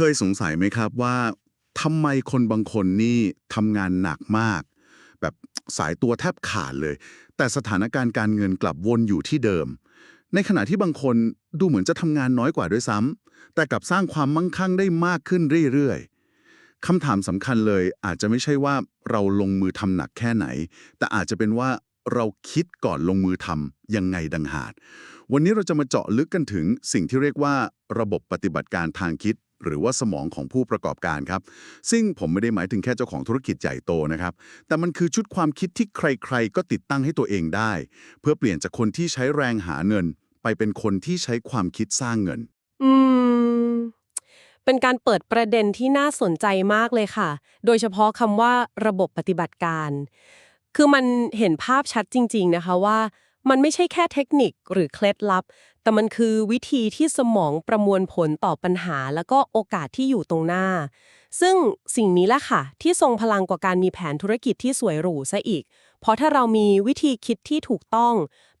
เคยสงสัยไหมครับว่าทำไมคนบางคนนี่ทำงานหนักมาก แบบสายตัวแทบขาดเลย แต่สถานการณ์การเงินกลับวนอยู่ที่เดิม ในขณะที่บางคนดูเหมือนจะทำงานน้อยกว่าด้วยซ้ำแต่กลับสร้างความมั่งคั่งได้มากขึ้นเรื่อยๆคำถามสำคัญเลยอาจจะไม่ใช่ว่าเราลงมือทำหนักแค่ไหน แต่อาจจะเป็นว่าเราคิดก่อนลงมือทำยังไงดังหาดวันนี้เราจะมาเจาะลึกกันถึงสิ่งที่เรียกว่าระบบปฏิบัติการทางคิด หรือว่าสมองของผู้ประกอบการครับ ซึ่งผมไม่ได้หมายถึงแค่เจ้าของธุรกิจใหญ่โตนะครับ แต่มันคือชุดความคิดที่ใครๆ ก็ติดตั้งให้ตัวเองได้ เพื่อเปลี่ยนจากคนที่ใช้แรงหาเงิน ไปเป็นคนที่ใช้ความคิดสร้างเงิน อืม เป็นการเปิดประเด็นที่น่าสนใจมากเลยค่ะ โดยเฉพาะคำว่าระบบปฏิบัติการ คือมันเห็นภาพชัดจริง ๆ นะคะว่ามันไม่ใช่แค่เทคนิคหรือเคล็ดลับ แต่มันคือวิธีที่สมองประมวลผลต่อปัญหา แล้วก็โอกาสที่อยู่ตรงหน้า ซึ่งสิ่งนี้แหละค่ะ ที่ทรงพลังกว่าการมีแผนธุรกิจที่สวยหรูซะอีก เพราะถ้าเรามีวิธีคิดที่ถูกต้อง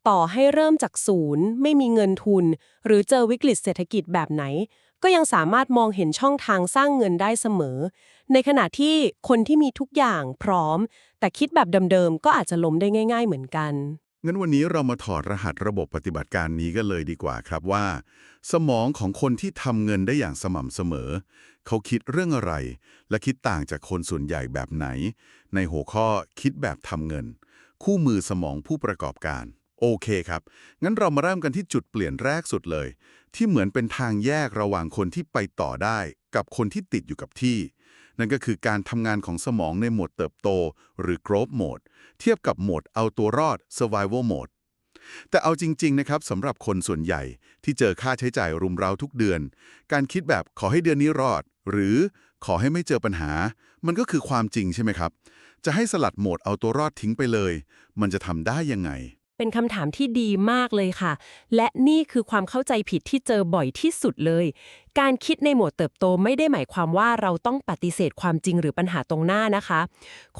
ต่อให้เริ่มจากศูนย์ ไม่มีเงินทุน หรือเจอวิกฤตเศรษฐกิจแบบไหน ก็ยังสามารถมองเห็นช่องทางสร้างเงินได้เสมอ ในขณะที่คนที่มีทุกอย่างพร้อม แต่คิดแบบเดิมๆก็อาจจะล้มได้ง่าย ๆ เหมือนกัน งั้นวันนี้เรามาถอดรหัสระบบปฏิบัติการนี้กันเลยดีกว่าครับว่า สมองของคนที่ทำเงินได้อย่างสม่ำเสมอ เขาคิดเรื่องอะไร และคิดต่างจากคนส่วนใหญ่แบบไหน ในหัวข้อคิดแบบทำเงิน คู่มือสมองผู้ประกอบการ โอเคครับ งั้นเรามาเริ่มกันที่จุดเปลี่ยนแรกสุดเลย ที่เหมือนเป็นทางแยกระหว่างคนที่ไปต่อได้ กับคนที่ติดอยู่กับที่ นั่นก็คือการทำงานของสมองในโหมดเติบโต หรือ growth mode เทียบกับโหมดเอาตัวรอด survival mode แต่เอาจริง ๆ นะครับสำหรับคนส่วนใหญ่ที่เจอค่าใช้จ่ายรุมเร้าทุกเดือน การคิดแบบขอให้เดือนนี้รอด หรือขอให้ไม่เจอปัญหา มันก็คือความจริงใช่ไหมครับ จะให้สลัดโหมดเอาตัวรอดทิ้งไปเลย มันจะทำได้ยังไง เป็นคำถามที่ดีมากเลยค่ะ และนี่คือความเข้าใจผิดที่เจอบ่อยที่สุดเลย การคิดในหมวดเติบโตไม่ได้หมายความว่าเราต้องปฏิเสธความจริงหรือปัญหาตรงหน้านะคะ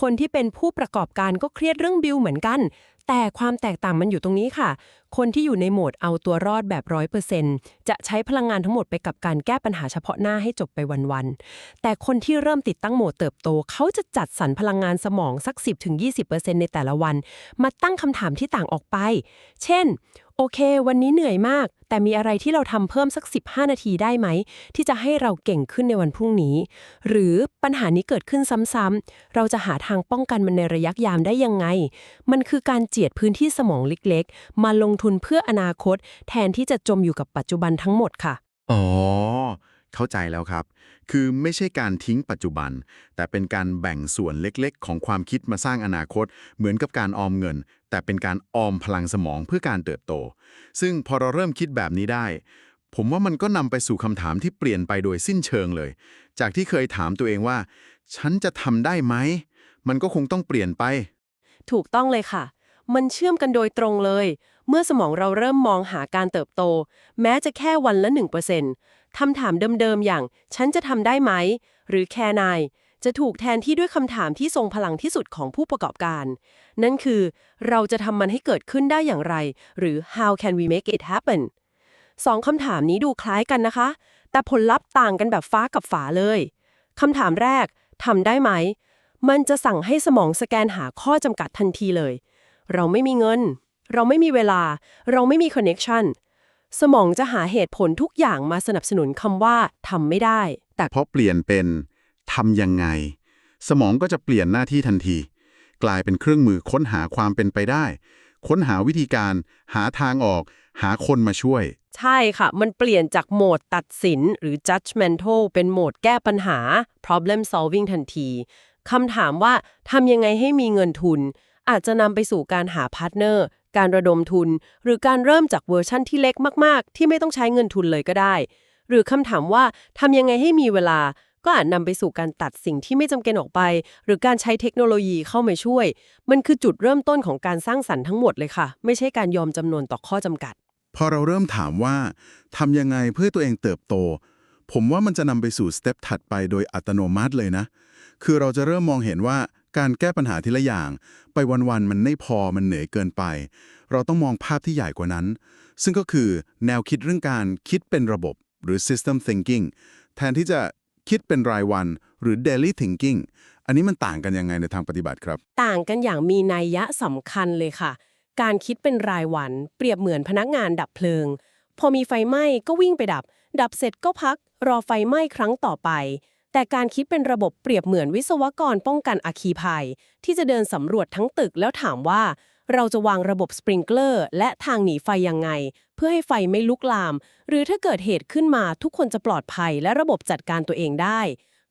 คนที่เป็นผู้ประกอบการก็เครียดเรื่องบิลเหมือนกัน แต่ความแตกต่างมันอยู่ตรงนี้ค่ะ คนที่อยู่ในโหมดเอาตัวรอดแบบร้อยเปอร์เซ็นต์จะใช้พลังงานทั้งหมดไปกับการแก้ปัญหาเฉพาะหน้าให้จบไปวันๆ แต่คนที่เริ่มติดตั้งโหมดเติบโต เขาจะจัดสรรพลังงานสมองสัก 10-20%ในแต่ละวัน มาตั้งคำถามที่ต่างออกไป เช่น โอเค วันนี้เหนื่อยมาก แต่มีอะไรที่เราทำเพิ่มสัก 15 นาทีได้ไหม ที่จะให้เราเก่งขึ้นในวันพรุ่งนี้ หรือปัญหานี้เกิดขึ้นซ้ำๆเราจะหาทางป้องกันมันในระยะยามได้ยังไง มันคือการเจียดพื้นที่สมองเล็กๆ มาลงทุนเพื่ออนาคต แทนที่จะจมอยู่กับปัจจุบันทั้งหมดค่ะ อ๋อ เข้าใจแล้วครับ คือไม่ใช่การทิ้งปัจจุบัน แต่เป็นการแบ่งส่วนเล็กๆ ของความคิดมาสร้างอนาคต เหมือนกับการออมเงิน แต่เป็นการออมพลังสมองเพื่อการเติบโต ซึ่งพอเราเริ่มคิดแบบนี้ได้ ผมว่ามันก็นำไปสู่คำถามที่เปลี่ยนไปโดยสิ้นเชิงเลย จากที่เคยถามตัวเองว่า ฉันจะทำได้ไหม มันก็คงต้องเปลี่ยนไป ถูกต้องเลยค่ะ มันเชื่อมกันโดยตรงเลย เมื่อสมองเราเริ่มมองหาการเติบโต แม้จะแค่วันละ1%คำถามเดิมๆอย่าง ฉันจะทำได้ไหม หรือแค่นายจะถูกแทนที่ด้วยคำถามที่ทรงพลังที่สุดของผู้ประกอบการ นั่นคือ เราจะทำมันให้เกิดขึ้นได้อย่างไร หรือ how can we make it happen สองคำถามนี้ดูคล้ายกันนะคะ แต่ผลลัพธ์ต่างกันแบบฟ้ากับฝาเลยคำถามแรกทำได้ไหม มันจะสั่งให้สมองสแกนหาข้อจำกัดทันทีเลย เราไม่มีเงิน เราไม่มีเวลา เราไม่มีคอนเน็ชันสมองจะหาเหตุผลทุกอย่างมาสนับสนุนคำว่าทำไม่ได้ แต่พอเปลี่ยนเป็นทำยังไง สมองก็จะเปลี่ยนหน้าที่ทันที กลายเป็นเครื่องมือค้นหาความเป็นไปได้ ค้นหาวิธีการ หาทางออก หาคนมาช่วย ใช่ค่ะ มันเปลี่ยนจากโหมดตัดสินหรือ judgmental เป็นโหมดแก้ปัญหา problem solving ทันทีคำถามว่าทำยังไงให้มีเงินทุน อาจจะนำไปสู่การหาพาร์ทเนอร์ การระดมทุน หรือการเริ่มจากเวอร์ชั่นที่เล็กมาก ๆ ที่ไม่ต้องใช้เงินทุนเลยก็ได้ หรือคำถามว่าทำยังไงให้มีเวลา ก็อาจนำไปสู่การตัดสิ่งที่ไม่จำเป็นออกไป หรือการใช้เทคโนโลยีเข้ามาช่วย มันคือจุดเริ่มต้นของการสร้างสรรค์ทั้งหมดเลยค่ะ ไม่ใช่การยอมจำนวนต่อข้อจำกัด พอเราเริ่มถามว่าทำยังไงเพื่อตัวเองเติบโต ผมว่ามันจะนำไปสู่สเต็ปถัดไปโดยอัตโนมัติเลยนะ คือเราจะเริ่มมองเห็นว่า การแก้ปัญหาทีละอย่าง ไปวันๆมันไม่พอมันเหนื่อยเกินไป เราต้องมองภาพที่ใหญ่กว่านั้น ซึ่งก็คือแนวคิดเรื่องการคิดเป็นระบบหรือ system thinking แทนที่จะคิดเป็นรายวันหรือ daily thinking อันนี้มันต่างกันยังไงในทางปฏิบัติครับ ต่างกันอย่างมีนัยยะสำคัญเลยค่ะ การคิดเป็นรายวัน เปรียบเหมือนพนักงานดับเพลิง พอมีไฟไหม้ก็วิ่งไปดับ ดับเสร็จก็พัก รอไฟไหม้ครั้งต่อไป แต่การคิดเป็นระบบเปรียบเหมือนวิศวกรป้องกันอัคคีภัย ที่จะเดินสำรวจทั้งตึกแล้วถามว่า เราจะวางระบบสปริงเกอร์และทางหนีไฟยังไง เพื่อให้ไฟไม่ลุกลาม หรือถ้าเกิดเหตุขึ้นมาทุกคนจะปลอดภัยและระบบจัดการตัวเองได้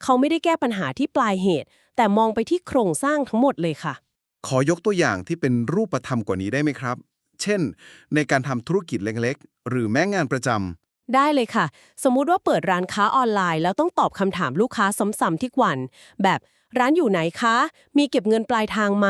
เขาไม่ได้แก้ปัญหาที่ปลายเหตุ แต่มองไปที่โครงสร้างทั้งหมดเลยค่ะ ขอยกตัวอย่างที่เป็นรูปธรรมกว่านี้ได้ไหมครับ เช่น ในการทำธุรกิจเล็กๆ หรือแม้งานประจำ ได้เลยค่ะ สมมุติว่าเปิดร้านค้าออนไลน์ แล้วต้องตอบคำถามลูกค้าซ้ำๆทุกวัน แบบร้านอยู่ไหนคะ มีเก็บเงินปลายทางไหม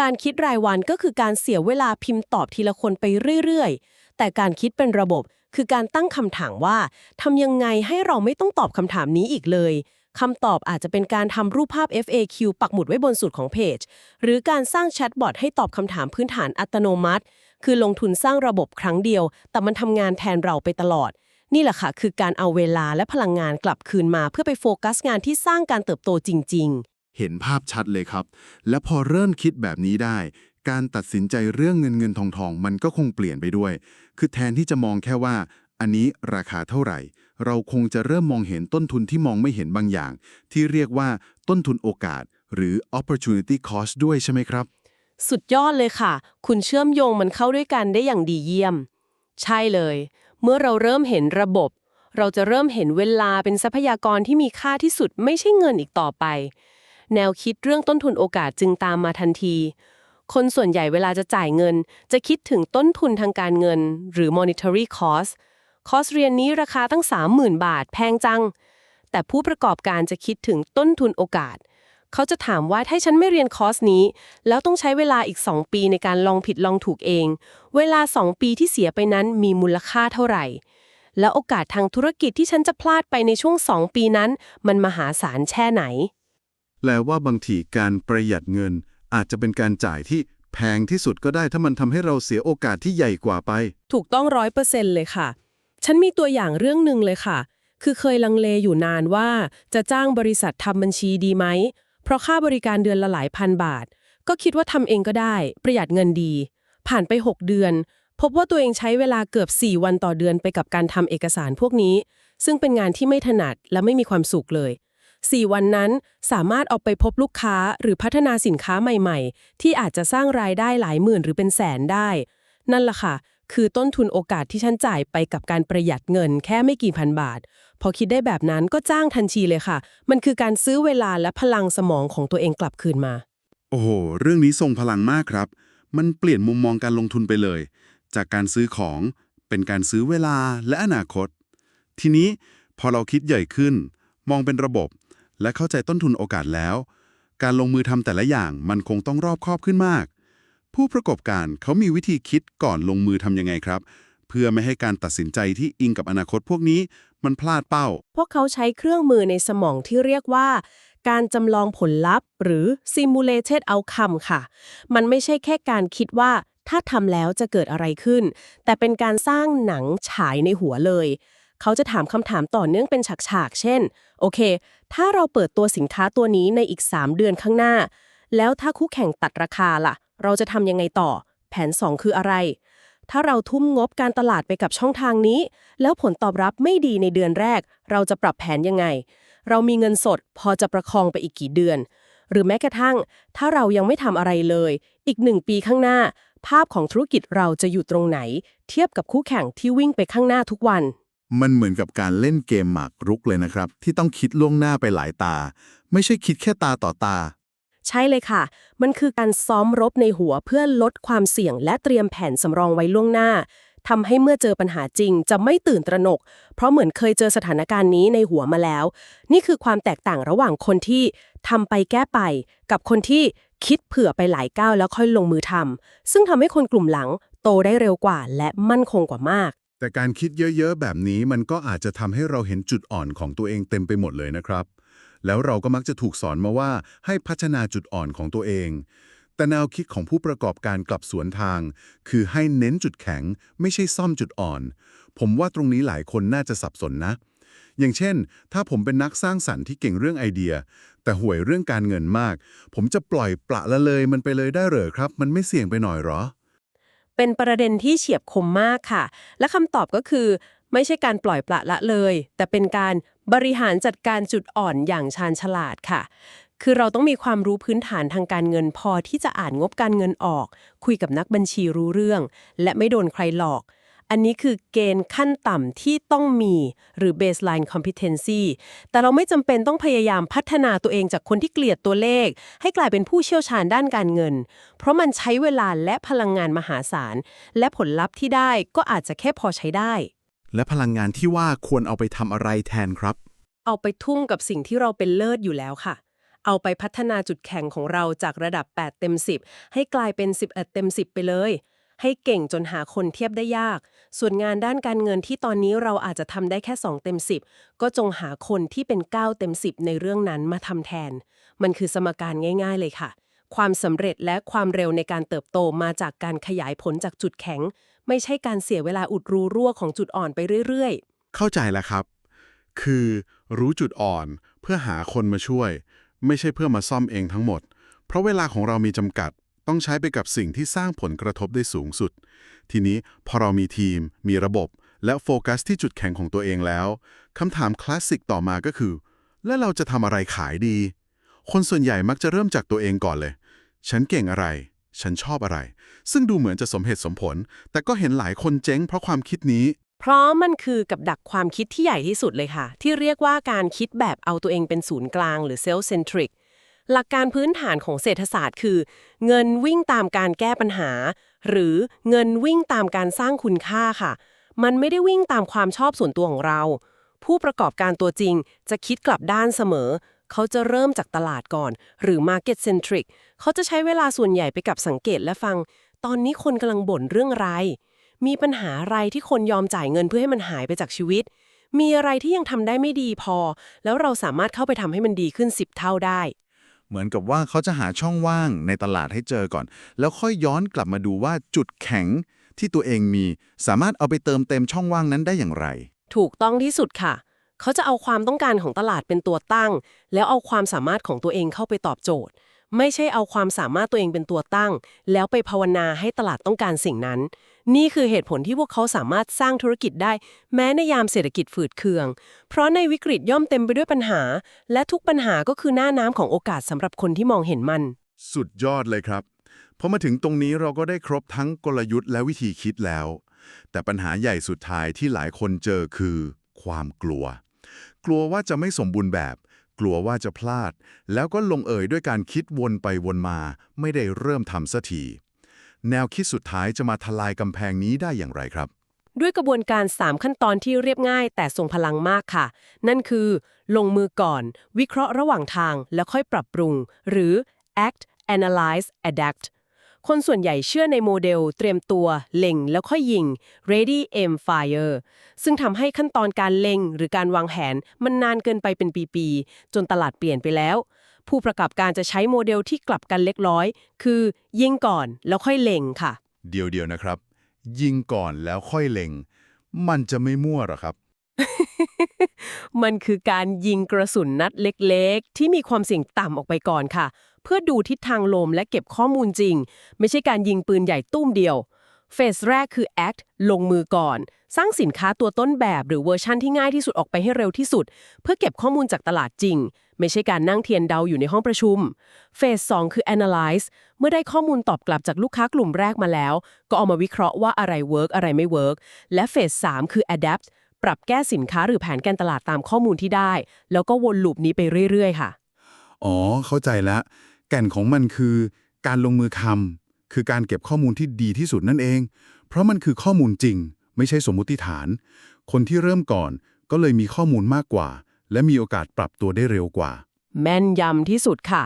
การคิดรายวันก็คือการเสียเวลาพิมพ์ตอบทีละคนไปเรื่อยๆ แต่การคิดเป็นระบบคือการตั้งคำถามว่าทำยังไงให้เราไม่ต้องตอบคำถามนี้อีกเลยคำตอบอาจจะเป็นการทำรูปภาพ FAQ ปักหมุดไว้บนสุดของเพจ หรือการสร้างแชทบอทให้ตอบคำถามพื้นฐานอัตโนมัติ คือลงทุนสร้างระบบครั้งเดียว แต่มันทำงานแทนเราไปตลอด นี่แหละค่ะ คือการเอาเวลาและพลังงานกลับคืนมา เพื่อไปโฟกัสงานที่สร้างการเติบโตจริงๆเห็นภาพชัดเลยครับ และพอเริ่มคิดแบบนี้ได้ การตัดสินใจเรื่องเงินเงินทองทองมันก็คงเปลี่ยนไปด้วย คือแทนที่จะมองแค่ว่า อันนี้ราคาเท่าไหร่ เราคงจะเริ่มมองเห็นต้นทุนที่มองไม่เห็นบางอย่าง ที่เรียกว่าต้นทุนโอกาส หรือ opportunity cost ด้วยใช่ไหมครับ สุดยอดเลยค่ะ คุณเชื่อมโยงมันเข้าด้วยกันได้อย่างดีเยี่ยม ใช่เลย เมื่อเราเริ่มเห็นระบบ เราจะเริ่มเห็นเวลาเป็นทรัพยากรที่มีค่าที่สุดไม่ใช่เงินอีกต่อไป แนวคิดเรื่องต้นทุนโอกาสจึงตามมาทันที คนส่วนใหญ่เวลาจะจ่ายเงิน จะคิดถึงต้นทุนทางการเงิน หรือ monetary cost คอร์สเรียนนี้ราคาตั้ง 30,000 บาท แพงจัง แต่ผู้ประกอบการจะคิดถึงต้นทุนโอกาส เขาจะถามว่าถ้าฉันไม่เรียนคอร์สนี้ แล้วต้องใช้เวลาอีก 2 ปีในการลองผิดลองถูกเอง เวลา 2 ปีที่เสียไปนั้นมีมูลค่าเท่าไหร่ แล้วโอกาสทางธุรกิจที่ฉันจะพลาดไปในช่วง 2 ปีนั้น มันมหาศาลแช่ไหน แปลว่าบางทีการประหยัดเงิน อาจจะเป็นการจ่ายที่แพงที่สุดก็ได้ถ้ามันทำให้เราเสียโอกาสที่ใหญ่กว่าไป ถูกต้องร้อยเปอร์เซ็นต์เลยค่ะ ฉันมีตัวอย่างเรื่องหนึ่งเลยค่ะ คือเคยลังเลอยู่นานว่าจะจ้างบริษัททำบัญชีดีไหม เพราะค่าบริการเดือนละหลายพันบาท ก็คิดว่าทำเองก็ได้ ประหยัดเงินดี ผ่านไป 6 เดือน พบว่าตัวเองใช้เวลาเกือบ 4 วันต่อเดือนไปกับการทำเอกสารพวกนี้ ซึ่งเป็นงานที่ไม่ถนัดและไม่มีความสุขเลย 4 วันนั้นสามารถเอาไปพบลูกค้าหรือพัฒนาสินค้าใหม่ ๆ ที่อาจจะสร้างรายได้หลายหมื่นหรือเป็นแสนได้ นั่นล่ะค่ะ คือต้นทุนโอกาสที่ฉันจ่ายไปกับการประหยัดเงินแค่ไม่กี่พันบาท พอคิดได้แบบนั้นก็จ้างทันทีเลยค่ะ มันคือการซื้อเวลาและพลังสมองของตัวเองกลับคืนมา โอ้โห เรื่องนี้ทรงพลังมากครับ มันเปลี่ยนมุมมองการลงทุนไปเลย จากการซื้อของเป็นการซื้อเวลาและอนาคต ทีนี้พอเราคิดใหญ่ขึ้น มองเป็นระบบ และเข้าใจต้นทุนโอกาสแล้ว การลงมือทำแต่ละอย่างมันคงต้องรอบคอบขึ้นมาก ผู้ประกอบการเขามีวิธีคิดก่อนลงมือทำยังไงครับ เพื่อไม่ให้การตัดสินใจที่อิงกับอนาคตพวกนี้มันพลาดเป้า พวกเขาใช้เครื่องมือในสมองที่เรียกว่า การจำลองผลลัพธ์ หรือ simulated outcome ค่ะ มันไม่ใช่แค่การคิดว่าถ้าทำแล้วจะเกิดอะไรขึ้น แต่เป็นการสร้างหนังฉายในหัวเลย เขาจะถามคำถามต่อเนื่องเป็นฉากๆ เช่น โอเค ถ้าเราเปิดตัวสินค้าตัวนี้ในอีก 3 เดือนข้างหน้า แล้วถ้าคู่แข่งตัดราคาล่ะ เราจะทำยังไงต่อ แผน 2 คืออะไร ถ้าเราทุ่มงบการตลาดไปกับช่องทางนี้ แล้วผลตอบรับไม่ดีในเดือนแรก เราจะปรับแผนยังไง เรามีเงินสดพอจะประคองไปอีกกี่เดือน หรือแม้กระทั่ง ถ้าเรายังไม่ทำอะไรเลย อีกหนึ่งปีข้างหน้า ภาพของธุรกิจเราจะอยู่ตรงไหน เทียบกับคู่แข่งที่วิ่งไปข้างหน้าทุกวันมันเหมือนกับการเล่นเกมหมากรุกเลยนะครับ ที่ต้องคิดล่วงหน้าไปหลายตา ไม่ใช่คิดแค่ตาต่อตา ใช่เลยค่ะ มันคือการซ้อมรบในหัวเพื่อลดความเสี่ยงและเตรียมแผนสำรองไว้ล่วงหน้าทำให้เมื่อเจอปัญหาจริงจะไม่ตื่นตระหนก เพราะเหมือนเคยเจอสถานการณ์นี้ในหัวมาแล้ว นี่คือความแตกต่างระหว่างคนที่ทำไปแก้ไป กับคนที่คิดเผื่อไปหลายก้าวแล้วค่อยลงมือทำซึ่งทำให้คนกลุ่มหลังโตได้เร็วกว่าและมั่นคงกว่ามาก แต่การคิดเยอะๆ แบบนี้มันก็อาจจะทำให้เราเห็นจุดอ่อนของตัวเองเต็มไปหมดเลยนะครับ แล้วเราก็มักจะถูกสอนมาว่าให้พัฒนาจุดอ่อนของตัวเอง แต่แนวคิดของผู้ประกอบการกลับสวนทาง คือให้เน้นจุดแข็ง ไม่ใช่ซ่อมจุดอ่อน ผมว่าตรงนี้หลายคนน่าจะสับสนนะ อย่างเช่น ถ้าผมเป็นนักสร้างสรรค์ที่เก่งเรื่องไอเดีย แต่ห่วยเรื่องการเงินมาก ผมจะปล่อยปละละเลยมันไปเลยได้เหรอครับ มันไม่เสี่ยงไปหน่อยเหรอเป็นประเด็นที่เฉียบคมมากค่ะ และคำตอบก็คือ ไม่ใช่การปล่อยปละละเลย แต่เป็นการบริหารจัดการจุดอ่อนอย่างชาญฉลาดค่ะ คือเราต้องมีความรู้พื้นฐานทางการเงินพอที่จะอ่านงบการเงินออก คุยกับนักบัญชีรู้เรื่อง และไม่โดนใครหลอก อันนี้คือเกณฑ์ขั้นต่ำที่ต้องมีหรือ baseline competency แต่เราไม่จำเป็นต้องพยายามพัฒนาตัวเองจากคนที่เกลียดตัวเลข ให้กลายเป็นผู้เชี่ยวชาญด้านการเงิน เพราะมันใช้เวลาและพลังงานมหาศาล และผลลัพธ์ที่ได้ก็อาจจะแค่พอใช้ได้ และพลังงานที่ว่าควรเอาไปทำอะไรแทนครับ เอาไปทุ่มกับสิ่งที่เราเป็นเลิศอยู่แล้วค่ะ เอาไปพัฒนาจุดแข็งของเราจากระดับ 8 เต็ม 10 ให้กลายเป็น 11 เต็ม 10 ไปเลย ให้เก่งจนหาคนเทียบได้ยาก ส่วนงานด้านการเงินที่ตอนนี้เราอาจจะทำได้แค่ 2 เต็ม 10 ก็จงหาคนที่เป็น 9 เต็ม 10 ในเรื่องนั้นมาทำแทน มันคือสมการง่าย ๆ เลยค่ะความสำเร็จและความเร็วในการเติบโตมาจากการขยายผลจากจุดแข็ง ไม่ใช่การเสียเวลาอุดรูรั่วของจุดอ่อนไปเรื่อยๆเข้าใจแล้วครับ คือรู้จุดอ่อนเพื่อหาคนมาช่วย ไม่ใช่เพื่อมาซ่อมเองทั้งหมด เพราะเวลาของเรามีจำกัด ต้องใช้ไปกับสิ่งที่สร้างผลกระทบได้สูงสุด ทีนี้พอเรามีทีม มีระบบ และโฟกัสที่จุดแข็งของตัวเองแล้วคำถามคลาสสิกต่อมาก็คือ แล้วเราจะทำอะไรขายดี คนส่วนใหญ่มักจะเริ่มจากตัวเองก่อนเลย ฉันเก่งอะไร ฉันชอบอะไร ซึ่งดูเหมือนจะสมเหตุสมผล แต่ก็เห็นหลายคนเจ๊งเพราะความคิดนี้ เพราะมันคือกับดักความคิดที่ใหญ่ที่สุดเลยค่ะ ที่เรียกว่าการคิดแบบเอาตัวเองเป็นศูนย์กลางหรือ self centric หลักการพื้นฐานของเศรษฐศาสตร์คือ เงินวิ่งตามการแก้ปัญหา หรือเงินวิ่งตามการสร้างคุณค่าค่ะ มันไม่ได้วิ่งตามความชอบส่วนตัวของเรา ผู้ประกอบการตัวจริงจะคิดกลับด้านเสมอ เขาจะเริ่มจากตลาดก่อน หรือ market centric เขาจะใช้เวลาส่วนใหญ่ไปกับสังเกตและฟัง ตอนนี้คนกำลังบ่นเรื่องอะไร มีปัญหาอะไรที่คนยอมจ่ายเงินเพื่อให้มันหายไปจากชีวิต มีอะไรที่ยังทำได้ไม่ดีพอ แล้วเราสามารถเข้าไปทำให้มันดีขึ้น 10 เท่าได้ เหมือนกับว่าเขาจะหาช่องว่างในตลาดให้เจอก่อน แล้วค่อยย้อนกลับมาดูว่าจุดแข็งที่ตัวเองมี สามารถเอาไปเติมเต็มช่องว่างนั้นได้อย่างไร ถูกต้องที่สุดค่ะ เขาจะเอาความต้องการของตลาดเป็นตัวตั้ง แล้วเอาความสามารถของตัวเองเข้าไปตอบโจทย์ ไม่ใช่เอาความสามารถตัวเองเป็นตัวตั้ง แล้วไปภาวนาให้ตลาดต้องการสิ่งนั้น นี่คือเหตุผลที่พวกเขาสามารถสร้างธุรกิจได้ แม้ในยามเศรษฐกิจฝืดเคือง เพราะในวิกฤตย่อมเต็มไปด้วยปัญหา และทุกปัญหาก็คือหน้าน้ำของโอกาสสำหรับคนที่มองเห็นมัน สุดยอดเลยครับพอมาถึงตรงนี้เราก็ได้ครบทั้งกลยุทธ์และวิธีคิดแล้ว แต่ปัญหาใหญ่สุดท้ายที่หลายคนเจอคือ ความกลัว กลัวว่าจะไม่สมบูรณ์แบบ กลัวว่าจะพลาด แล้วก็ลงเอยด้วยการคิดวนไปวนมา ไม่ได้เริ่มทำสักทีแนวคิดสุดท้ายจะมาทลายกำแพงนี้ได้อย่างไรครับ ด้วยกระบวนการ 3 ขั้นตอนที่เรียบง่าย แต่ทรงพลังมากค่ะ นั่นคือ ลงมือก่อน วิเคราะห์ระหว่างทาง แล้วค่อยปรับปรุง หรือ act analyze adapt คนส่วนใหญ่เชื่อในโมเดล เตรียมตัว เล็งแล้วค่อยยิง ready aim fire ซึ่งทำให้ขั้นตอนการเล็งหรือการวางแผนมันนานเกินไปเป็นปีๆ จนตลาดเปลี่ยนไปแล้ว ผู้ประกอบการจะใช้โมเดลที่กลับกันเล็กน้อย คือ ยิงก่อนแล้วค่อยเล็งค่ะ เดียวเดียวนะครับ ยิงก่อนแล้วค่อยเล็ง มันจะไม่มั่วหรอครับมันคือการยิงกระสุนนัดเล็กๆ ที่มีความเสี่ยงต่ำออกไปก่อนค่ะเพื่อดูทิศทางลมและเก็บข้อมูลจริง ไม่ใช่การยิงปืนใหญ่ตุ้มเดียว เฟสแรกคือ act ลงมือก่อน สร้างสินค้าตัวต้นแบบหรือเวอร์ชั่นที่ง่ายที่สุดออกไปให้เร็วที่สุด เพื่อเก็บข้อมูลจากตลาดจริง ไม่ใช่การนั่งเทียนเดาอยู่ในห้องประชุม เฟส2คือ analyze เมื่อได้ข้อมูลตอบกลับจากลูกค้ากลุ่มแรกมาแล้ว ก็เอามาวิเคราะห์ว่าอะไรเวิร์กอะไรไม่เวิร์กและเฟส3คือ adapt ปรับแก้สินค้าหรือแผนการตลาดตามข้อมูลที่ได้ แล้วก็วนลูปนี้ไปเรื่อย ๆ ค่ะ อ๋อ เข้าใจแล้ว แก่นของมันคือการลงมือทำคือการเก็บข้อมูลที่ดีที่สุดนั่นเอง เพราะมันคือข้อมูลจริง ไม่ใช่สมมุติฐาน คนที่เริ่มก่อนก็เลยมีข้อมูลมากกว่า และมีโอกาสปรับตัวได้เร็วกว่า แม่นยำที่สุดค่ะ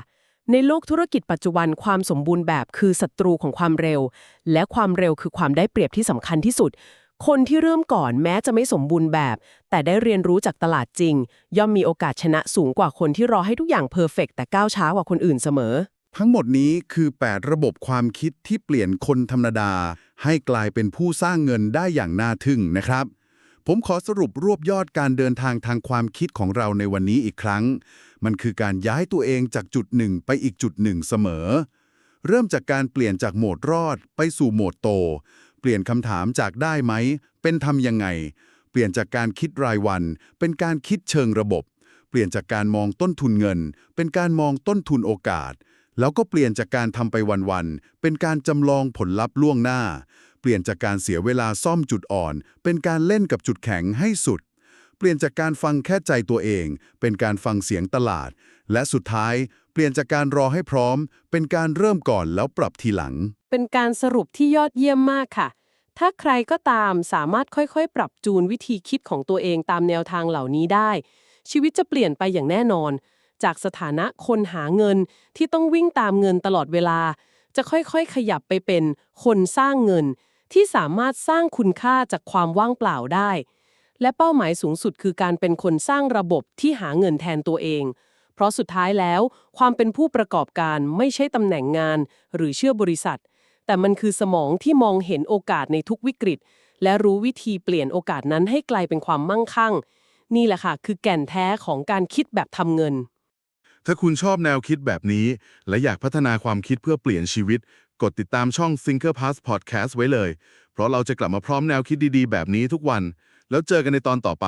ในโลกธุรกิจปัจจุบันความสมบูรณ์แบบคือศัตรูของความเร็ว และความเร็วคือความได้เปรียบที่สำคัญที่สุด คนที่เริ่มก่อนแม้จะไม่สมบูรณ์แบบ แต่ได้เรียนรู้จากตลาดจริง ย่อมมีโอกาสชนะสูงกว่าคนที่รอให้ทุกอย่างเพอร์เฟกแต่ก้าวช้ากว่าคนอื่นเสมอ ทั้งหมดนี้คือ 8 ระบบความคิดที่เปลี่ยนคนธรรมดา ให้กลายเป็นผู้สร้างเงินได้อย่างน่าทึ่งนะครับ ผมขอสรุปรวบยอดการเดินทางทางความคิดของเราในวันนี้อีกครั้ง มันคือการย้ายตัวเองจากจุดหนึ่งไปอีกจุดหนึ่งเสมอ เริ่มจากการเปลี่ยนจากโหมดรอดไปสู่โหมดโต เปลี่ยนคำถามจากได้ไหม เป็นทำยังไง เปลี่ยนจากการคิดรายวัน เป็นการคิดเชิงระบบ เปลี่ยนจากการมองต้นทุนเงิน เป็นการมองต้นทุนโอกาส แล้วก็เปลี่ยนจากการทำไปวันๆ เป็นการจำลองผลลัพธ์ล่วงหน้า เปลี่ยนจากการเสียเวลาซ่อมจุดอ่อน เป็นการเล่นกับจุดแข็งให้สุด เปลี่ยนจากการฟังแค่ใจตัวเอง เป็นการฟังเสียงตลาด และสุดท้าย เปลี่ยนจากการรอให้พร้อม เป็นการเริ่มก่อนแล้วปรับทีหลัง เป็นการสรุปที่ยอดเยี่ยมมากค่ะ ถ้าใครก็ตามสามารถค่อยๆ ปรับจูนวิธีคิดของตัวเองตามแนวทางเหล่านี้ได้ ชีวิตจะเปลี่ยนไปอย่างแน่นอน จากสถานะคนหาเงินที่ต้องวิ่งตามเงินตลอดเวลา จะค่อยๆ ขยับไปเป็นคนสร้างเงิน ที่สามารถสร้างคุณค่าจากความว่างเปล่าได้ และเป้าหมายสูงสุดคือการเป็นคนสร้างระบบที่หาเงินแทนตัวเอง เพราะสุดท้ายแล้ว ความเป็นผู้ประกอบการไม่ใช่ตำแหน่งงาน หรือเชื่อบริษัท แต่มันคือสมองที่มองเห็นโอกาสในทุกวิกฤต และรู้วิธีเปลี่ยนโอกาสนั้นให้กลายเป็นความมั่งคั่ง นี่แหละค่ะ คือแก่นแท้ของการคิดแบบทำเงิน ถ้าคุณชอบแนวคิดแบบนี้ และอยากพัฒนาความคิดเพื่อเปลี่ยนชีวิต กดติดตามช่อง Thinker Pass Podcast ไว้เลย เพราะเราจะกลับมาพร้อมแนวคิดดีๆ แบบนี้ทุกวัน แล้วเจอกันในตอนต่อไป